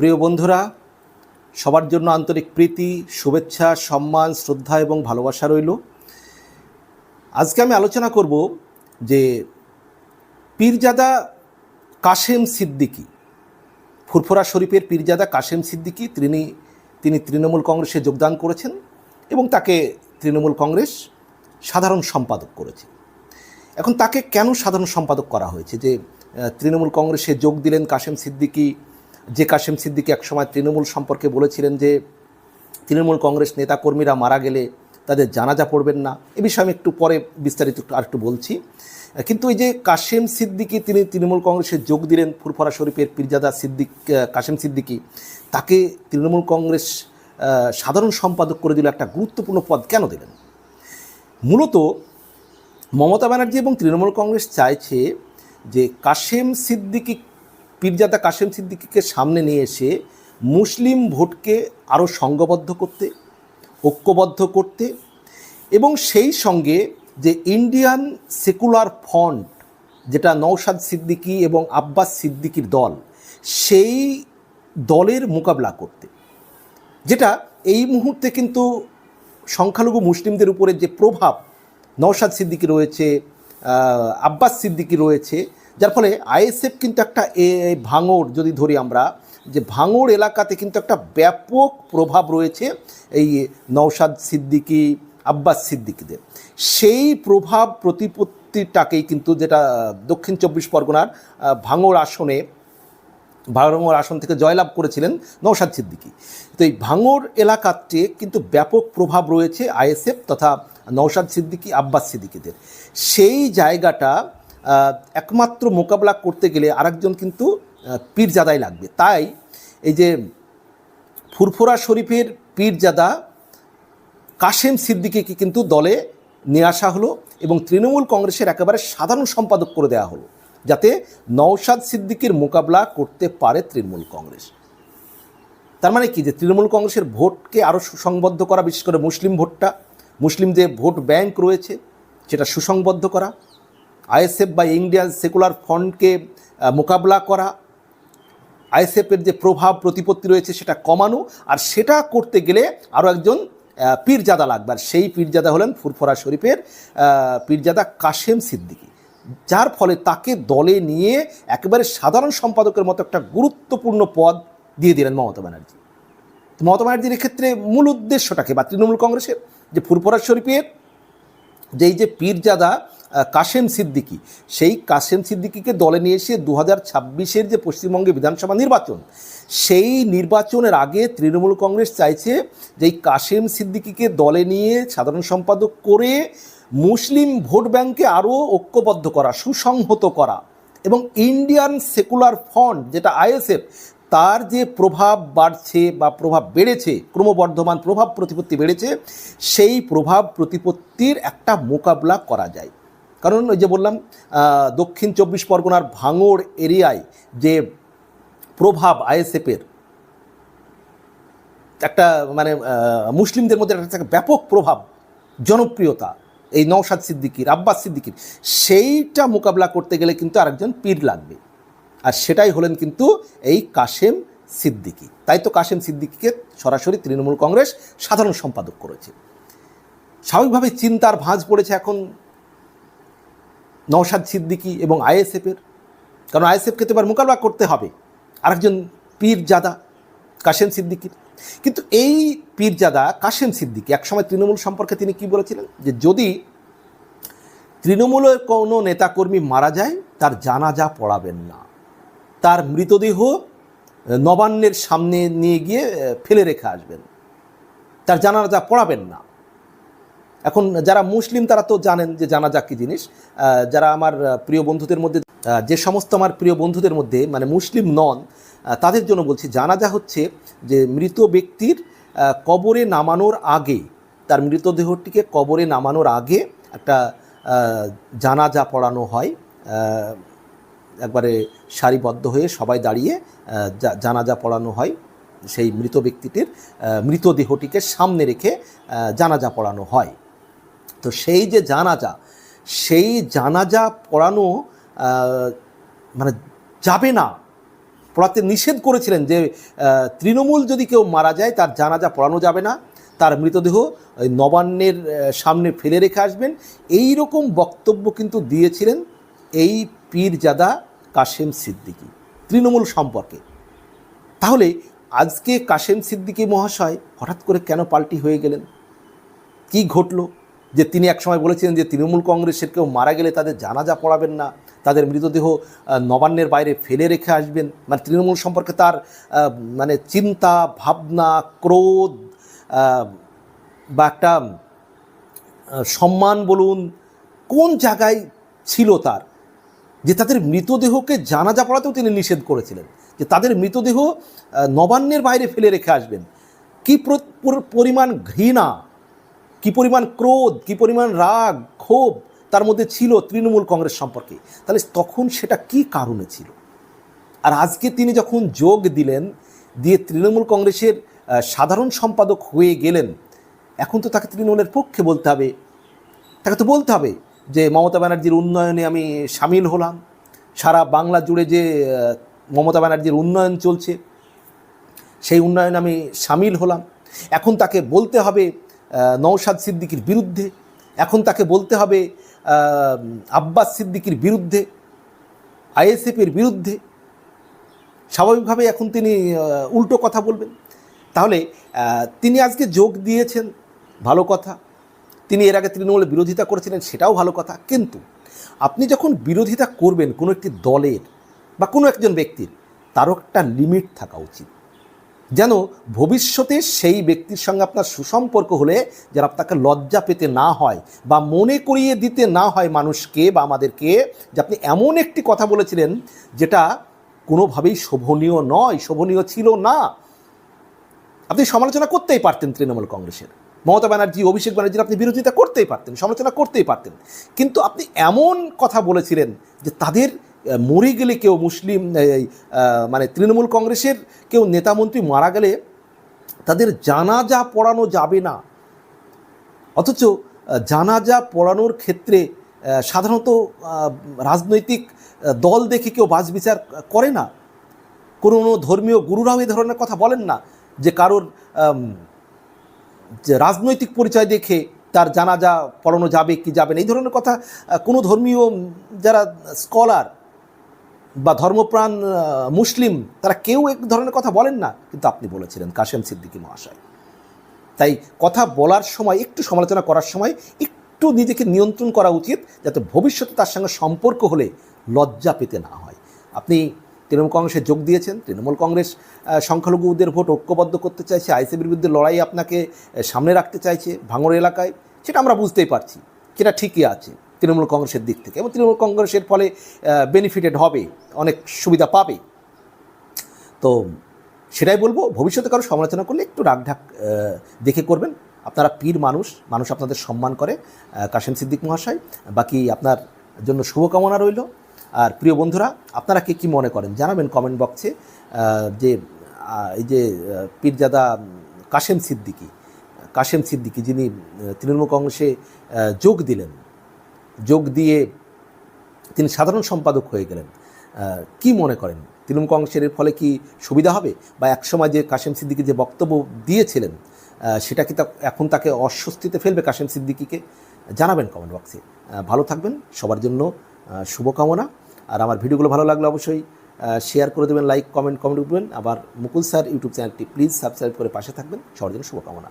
প্রিয় বন্ধুরা, সবার জন্য আন্তরিক প্রীতি, শুভেচ্ছা, সম্মান, শ্রদ্ধা এবং ভালোবাসা রইল। আজকে আমি আলোচনা করব যে পীরজাদা কাশেম সিদ্দিকী, ফুরফুরা শরীফের পীরজাদা কাশেম সিদ্দিকী, তিনি তিনি তৃণমূল কংগ্রেসে যোগদান করেছেন এবং তাকে তৃণমূল কংগ্রেস সাধারণ সম্পাদক করেছে। এখন তাকে কেন সাধারণ সম্পাদক করা হয়েছে? যে তৃণমূল কংগ্রেসে যোগ দিলেন কাশেম সিদ্দিকী যে কাশেম সিদ্দিকী একসময় তৃণমূল সম্পর্কে বলেছিলেন যে তৃণমূল কংগ্রেস নেতাকর্মীরা মারা গেলে তাদের জানাজা পড়বেন না। এ বিষয়ে আমি একটু পরে বিস্তারিত একটু আরেকটু বলছি। কিন্তু এই যে কাশেম সিদ্দিকী, তিনি তৃণমূল কংগ্রেসে যোগ দিলেন ফুরফরা শরীফের পীরজাদা সিদ্দিক কাশেম সিদ্দিকী, তাকে তৃণমূল কংগ্রেস সাধারণ সম্পাদক করে দিল একটা গুরুত্বপূর্ণ পদ কেন দিলেন? মূলত মমতা ব্যানার্জি এবং তৃণমূল কংগ্রেস চাইছে যে কাশেম সিদ্দিকী পীরজাদা কাশেম সিদ্দিকীকে সামনে নিয়ে এসে মুসলিম ভোটকে আরও সংঘবদ্ধ করতে, ঐক্যবদ্ধ করতে এবং সেই সঙ্গে যে ইন্ডিয়ান সেকুলার ফ্রন্ট যেটা নৌসাদ সিদ্দিকী এবং আব্বাস সিদ্দিকির দল, সেই দলের মোকাবিলা করতে। যেটা এই মুহূর্তে কিন্তু সংখ্যালঘু মুসলিমদের উপরে যে প্রভাব নওশাদ সিদ্দিকি রয়েছে আব্বাস সিদ্দিকি রয়েছে যার ফলে আইএসএফ কিন্তু একটা এ ভাঙড়, যদি ধরি আমরা, যে ভাঙড় এলাকাতে কিন্তু একটা ব্যাপক প্রভাব রয়েছে এই নওশাদ সিদ্দিকি, আব্বাস সিদ্দিকিদের। সেই প্রভাব প্রতিপত্তিটাকেই কিন্তু যেটা দক্ষিণ চব্বিশ পরগনার ভাঙড় আসনে ভাঙড় আসন থেকে জয়লাভ করেছিলেন নৌসাদ সিদ্দিকি। তো এই ভাঙড় এলাকাতে কিন্তু ব্যাপক প্রভাব রয়েছে আইএসএফ তথা নৌসাদ সিদ্দিকী, আব্বাস সিদ্দিকীদের। সেই জায়গাটা একমাত্র মোকাবেলা করতে গেলে আরেকজন কিন্তু পীরজাদাই লাগবে। তাই এই যে ফুরফুরা শরীফের পীরজাদা কাশেম সিদ্দিকীকে কিন্তু দলে নিয়ে আসা হলো এবং তৃণমূল কংগ্রেসের একেবারে সাধারণ সম্পাদক করে দেওয়া হলো, যাতে নওশাদ সিদ্দিকীর মোকাবিলা করতে পারে তৃণমূল কংগ্রেস। তার মানে কি? যে তৃণমূল কংগ্রেসের ভোটকে আরও সুসংবদ্ধ করা, বিশেষ করে মুসলিম ভোটটা মুসলিম যে ভোট ব্যাংক রয়েছে, সেটা সুসংবদ্ধ করা আইএসএফ বা ইন্ডিয়ান সেকুলার ফ্রন্টকে মোকাবিলা করা, আইএসএফের যে প্রভাব, প্রতিপত্তি রয়েছে সেটা কমানো, আর সেটা করতে গেলে আরও একজন পীরজাদা লাগবে। আর সেই পীরজাদা হলেন ফুরফরা শরীফের পীরজাদা কাশেম সিদ্দিকী, যার ফলে তাকে দলে নিয়ে একেবারে সাধারণ সম্পাদকের মতো একটা গুরুত্বপূর্ণ পদ দিয়ে দিলেন মমতা ব্যানার্জি। মমতা ব্যানার্জির ক্ষেত্রে মূল উদ্দেশ্যটাকে বা তৃণমূল কংগ্রেসের? যে ফুরফরা শরীফের যে যে পীরজাদা কাশেম সিদ্দিকি, সেই কাশেম সিদ্দিকিকে দলে নিয়ে এসে দু হাজার ছাব্বিশের যে পশ্চিমবঙ্গে বিধানসভা নির্বাচন, সেই নির্বাচনের আগে তৃণমূল কংগ্রেস চাইছে যে এই কাশেম সিদ্দিকিকে দলে নিয়ে সাধারণ সম্পাদক করে মুসলিম ভোট ব্যাংকে আরও ঐক্যবদ্ধ করা, সুসংহত করা এবং ইন্ডিয়ান সেকুলার ফ্রন্ট, যেটা আইএসএফ তার যে প্রভাব বাড়ছে বা প্রভাব বেড়েছে, ক্রমবর্ধমান প্রভাব প্রতিপত্তি বেড়েছে, সেই প্রভাব প্রতিপত্তির একটা মোকাবিলা করা যায়। কারণ ওই যে বললাম দক্ষিণ চব্বিশ পরগনার ভাঙড় এরিয়ায় যে প্রভাব আইএসএফের, একটা মানে মুসলিমদের মধ্যে একটা ব্যাপক প্রভাব, জনপ্রিয়তা, এই নওশাদ সিদ্দিকির, আব্বাস সিদ্দিকির, সেইটা মোকাবিলা করতে গেলে কিন্তু আরেকজন পীর লাগবে। আর সেটাই হলেন কিন্তু এই কাশেম সিদ্দিকি। তাই তো কাশেম সিদ্দিকিকে সরাসরি তৃণমূল কংগ্রেস সাধারণ সম্পাদক করেছে। স্বাভাবিকভাবে চিন্তার ভাঁজ পড়েছে এখন নওশাদ সিদ্দিকি এবং আইএসএফের। কারণ আইএসএফকে তো এবার মোকাবিলা করতে হবে। আরেকজন পীরজাদা কাশেম সিদ্দিকির। কিন্তু এই পীরজাদা কাশেম সিদ্দিকি, একসময় তৃণমূল সম্পর্কে তিনি কি বলেছিলেন? যে যদি তৃণমূলের কোনো নেতাকর্মী মারা যায়, তার জানাজা পড়াবেন না। তার মৃতদেহ নবান্নের সামনে নিয়ে গিয়ে ফেলে রেখে আসবেন। তার জানাজা পড়াবেন না। এখন যারা মুসলিম, তারা তো জানেন যে জানাজা কী জিনিস। যারা আমার প্রিয় বন্ধুদের মধ্যে যে সমস্ত আমার প্রিয় বন্ধুদের মধ্যে মানে মুসলিম নন তাদের জন্য বলছি, জানাজা হচ্ছে যে মৃত ব্যক্তির কবরে নামানোর আগে, তার মৃতদেহটিকে কবরে নামানোর আগে একটা জানাজা পড়ানো হয়। একবারে সারিবদ্ধ হয়ে সবাই দাঁড়িয়ে জানাজা পড়ানো হয়। সেই মৃত ব্যক্তিটির মৃতদেহটিকে সামনে রেখে জানাজা পড়ানো হয়। তো সেই যে জানাজা, সেই জানাজা পড়ানো মানে যাবে না। পড়াতে নিষেধ করেছিলেন যে তৃণমূল যদি কেউ মারা যায়, তার জানাজা পড়ানো যাবে না। তার মৃতদেহ নবান্নের সামনে ফেলে রেখে আসবেন। এই রকম বক্তব্য কিন্তু দিয়েছিলেন এই পীরজাদা কাশেম সিদ্দিকি, তৃণমূল সম্পর্কে। তাহলে আজকে কাশেম সিদ্দিকি মহাশয় হঠাৎ করে কেন পাল্টি হয়ে গেলেন? কি ঘটলো? যে তিনি একসময় বলেছিলেন যে তৃণমূল কংগ্রেসের কেউ মারা গেলে তাদের জানাজা পড়াবেন না, তাদের মৃতদেহ নবান্নের বাইরে ফেলে রেখে আসবেন। মানে তৃণমূল সম্পর্কে তার মানে চিন্তা, ভাবনা, ক্রোধ বা একটা সম্মান বলুন, কোন জায়গায় ছিল তার? যে তাদের মৃতদেহকে জানাজা পড়াতেও তিনি নিষেধ করেছিলেন, যে তাদের মৃতদেহ নবান্নের বাইরে ফেলে রেখে আসবেন। কি পরিমাণ ঘৃণা, কি পরিমাণ ক্রোধ, কি পরিমাণ রাগ, ক্ষোভ তার মধ্যে ছিল তৃণমূল কংগ্রেস সম্পর্কে। তাহলে তখন সেটা কি কারণে ছিল? আর আজকে তিনি যখন যোগ দিলেন, দিয়ে তৃণমূল কংগ্রেসের সাধারণ সম্পাদক হয়ে গেলেন, এখন তো তাকে তৃণমূলের পক্ষে বলতে হবে। তাকে তো বলতে হবে। যে মমতা ব্যানার্জির উন্নয়নে আমি সামিল হলাম। সারা বাংলা জুড়ে যে মমতা ব্যানার্জির উন্নয়ন চলছে, সেই উন্নয়নে আমি সামিল হলাম। এখন তাকে বলতে হবে নওশাদ সিদ্দিকির বিরুদ্ধে। এখন তাকে বলতে হবে আব্বাস সিদ্দিকির বিরুদ্ধে, আইএসএফের বিরুদ্ধে। স্বাভাবিকভাবে এখন তিনি উল্টো কথা বলবেন। তাহলে তিনি আজকে যোগ দিয়েছেন, ভালো কথা। তিনি এর আগে তৃণমূলের বিরোধিতা করেছিলেন, সেটাও ভালো কথা। কিন্তু আপনি যখন বিরোধিতা করবেন কোনো একটি দলের বা কোনো একজন ব্যক্তির তারও একটা লিমিট থাকা উচিত। যেন ভবিষ্যতে সেই ব্যক্তির সঙ্গে আপনার সুসম্পর্ক হলে, যেন আপনাকে লজ্জা পেতে না হয় বা মনে করিয়ে দিতে না হয় মানুষকে বা আমাদেরকে, যে আপনি এমন একটি কথা বলেছিলেন, যেটা কোনোভাবেই শোভনীয় নয়, শোভনীয় ছিল না। আপনি সমালোচনা করতেই পারতেন তৃণমূল কংগ্রেসের। মমতা ব্যানার্জি, অভিষেক ব্যানার্জির আপনি বিরোধিতা করতেই পারতেন, সমালোচনা করতেই পারতেন। কিন্তু আপনি এমন কথা বলেছিলেন যে তাদের মরে গেলে কেউ মুসলিম মানে তৃণমূল কংগ্রেসের কেউ নেতামন্ত্রী মারা গেলে তাদের জানাজা পড়ানো যাবে না। অথচ জানাজা পড়ানোর ক্ষেত্রে সাধারণত রাজনৈতিক দল দেখে কেউ বাজ বিচার করে না। কোনো ধর্মীয় গুরুরাও এই ধরনের কথা বলেন না যে কারোর রাজনৈতিক পরিচয় দেখে তার জানাজা পড়ানো যাবে, কি যাবে না, এই ধরনের কথা কোনো ধর্মীয় যারা স্কলার বা ধর্মপ্রাণ মুসলিম, তারা কেউ এক ধরনের কথা বলেন না, কিন্তু আপনি বলেছিলেন কাশেম সিদ্দিকী মহাশয়। তাই কথা বলার সময়, একটু সমালোচনা করার সময়, একটু নিজেকে নিয়ন্ত্রণ করা উচিত, যাতে ভবিষ্যতে তার সঙ্গে সম্পর্ক হলে লজ্জা পেতে না হয়। আপনি তৃণমূল কংগ্রেসে যোগ দিয়েছেন। তৃণমূল কংগ্রেস সংখ্যালঘুদের ভোট ঐক্যবদ্ধ করতে চাইছে, আইসিবির বিরুদ্ধে লড়াই আপনাকে সামনে রাখতে চাইছে ভাঙড় এলাকায়, সেটা আমরা বুঝতেই পারছি, সেটা ঠিকই আছে তৃণমূল কংগ্রেসের দিক থেকে। এবং তৃণমূল কংগ্রেসের ফলে বেনিফিটেড হবে, অনেক সুবিধা পাবে। তো সেটাই বলব, ভবিষ্যতে কারও সমালোচনা করলে একটু রাগঢাক দেখে করবেন। আপনারা পীর মানুষ মানুষ আপনাদের সম্মান করে কাশেম সিদ্দিক মহাশয়, বাকি আপনার জন্য শুভকামনা রইল। আর প্রিয় বন্ধুরা, আপনারা কে কী মনে করেন? জানাবেন কমেন্ট বক্সে যে এই যে পীরজাদা কাশেম সিদ্দিকি, কাশেম সিদ্দিকী যিনি তৃণমূল কংগ্রেসে যোগ দিলেন, যোগ দিয়ে তিনি সাধারণ সম্পাদক হয়ে গেলেন কি মনে করেন? তৃণমূল কংগ্রেসের ফলে কি সুবিধা হবে? বা একসময় যে কাশেম সিদ্দিকী যে বক্তব্য দিয়েছিলেন সেটা কি তা- এখন তাকে অস্বস্তিতে ফেলবে কাশেম সিদ্দিকিকে? জানাবেন কমেন্ট বক্সে ভালো থাকবেন, সবার জন্য শুভকামনা। আর আমার ভিডিওগুলো ভালো লাগলে অবশ্যই শেয়ার করে দেবেন লাইক কমেন্ট কমেন্ট করবেন। আবার মুকুল স্যার ইউটিউব চ্যানেলটি প্লিজ সাবস্ক্রাইব করে পাশে থাকবেন। সবার জন্য শুভকামনা।